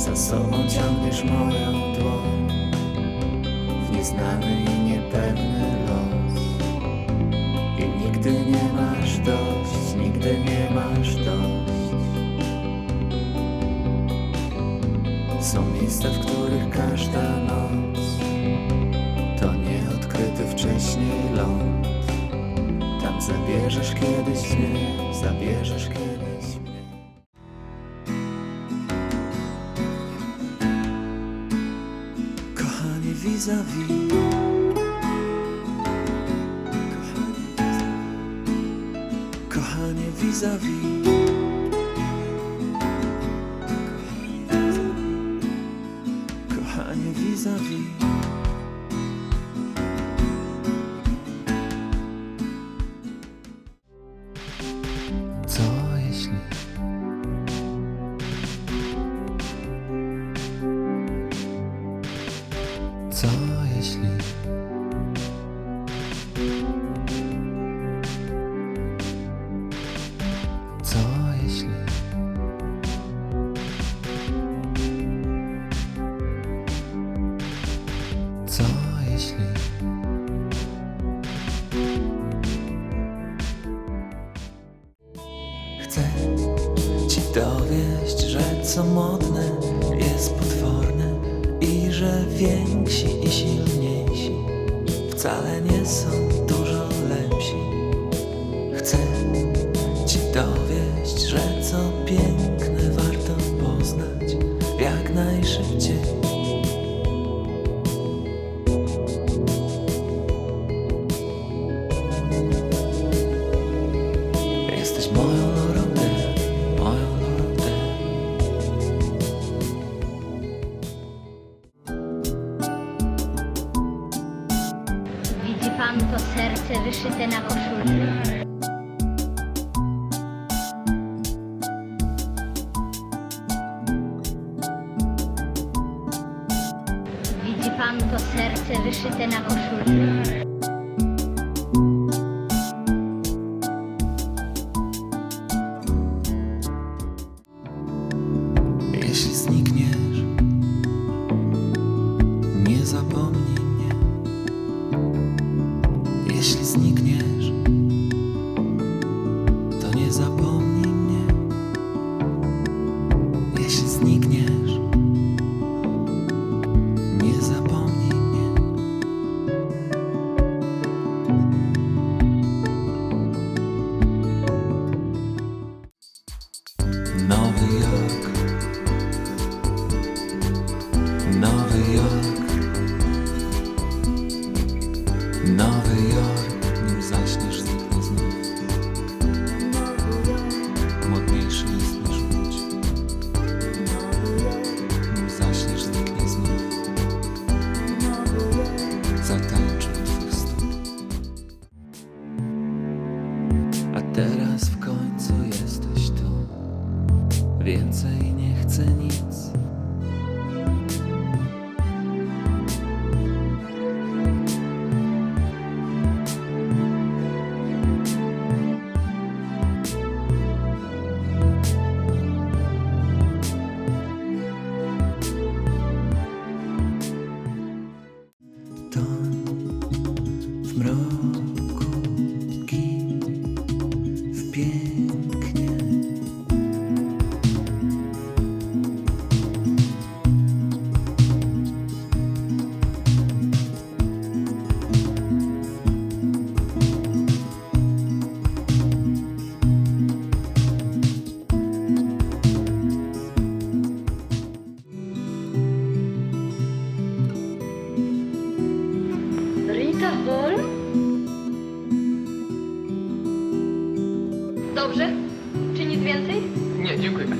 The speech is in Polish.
Za sobą ciągniesz moją dłoń W nieznany i niepewny los. I nigdy nie masz dość, nigdy nie masz dość. Są miejsca, w których każda noc To nieodkryty wcześniej ląd. Tam zabierzesz kiedyś mnie, Vis-a-vis. Kochanie vis-a-vis. Kochanie vis-a-vis Co jeśli? Co jeśli? Co jeśli? Chcę ci dowieść, że co modne jest potworne i że silniejsi wcale nie są dużo lepsi. Chcę ci dowieść, że co piękne warto poznać jak najszybciej. Jesteś moją Pan to serce wyszyte na koszulce? Widzi pan to serce wyszyte na koszulce? Nie zapomnij mnie. Jeśli znikniesz, nie zapomnij mnie. Nowy Jork. Nowy Jork Nowy Jork teraz w końcu jesteś tu. Więcej nie chcę nic. Toń w Hall? Dobrze? Czy nic więcej? Nie, dziękujemy.